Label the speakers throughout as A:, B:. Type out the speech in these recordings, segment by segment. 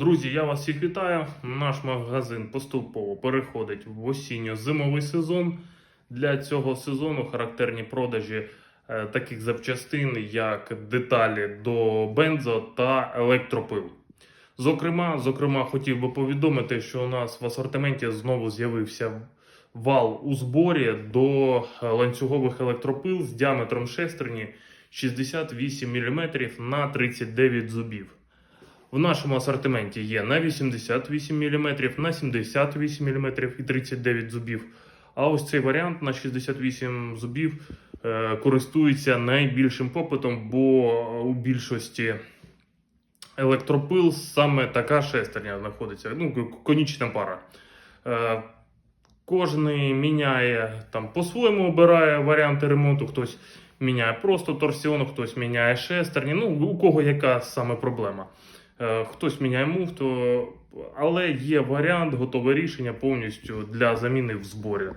A: Друзі, я вас всіх вітаю. Наш магазин поступово переходить в осінньо-зимовий сезон. Для цього сезону характерні продажі е, таких запчастин, як деталі до бензо та електропил. Зокрема, зокрема, хотів би повідомити, що у нас в асортименті знову з'явився вал у зборі до ланцюгових електропил з діаметром шестерні 68 мм на 39 зубів. В нашому асортименті є на 88 мм, на 78 мм і 39 зубів. А ось цей варіант на 68 зубів е, користується найбільшим попитом, бо у більшості електропил саме така шестерня знаходиться. Ну, конічна пара. Е, Кожний міняє там по-своєму обирає варіанти ремонту. Хтось міняє просто торсіон, хтось міняє шестерні. Ну, у кого яка саме проблема. Е, Хтось міняє муфту, але є варіант, готове рішення повністю для заміни в зборі. Е,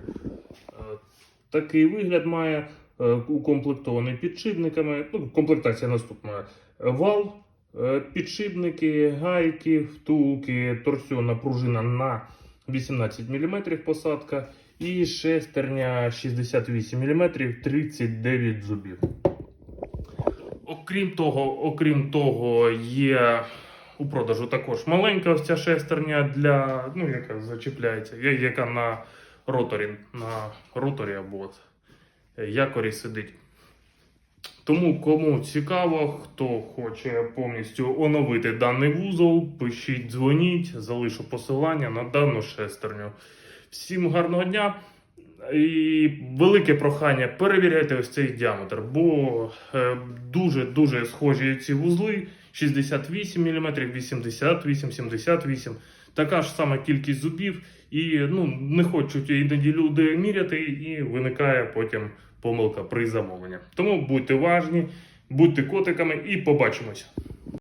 A: Такий вигляд має е, укомплектований підшипниками. Ну, комплектація наступна: вал, підшипники, гайки, втулки, торсіонна пружина на 18 мм посадка і шестерня 68 мм 39 зубів. Окрім того, окрім того, є у продажу також маленька ось ця шестерня для, ну, яка зачіпляється, яка на роторі, на роторі або якорі сидить. Тому кому цікаво, хто хоче повністю оновити даний вузол, пишіть, дзвоніть, залишу посилання на дану шестерню. Всім гарного дня! І велике прохання, перевіряйте ось цей діаметр, бо е, дуже-дуже схожі ці вузли: 68 мм, 88, 78. Така ж сама кількість зубів, і ну, не хочуть іноді люди міряти, і виникає потім помилка при замовленні. Тому будьте уважні, будьте котиками і побачимось.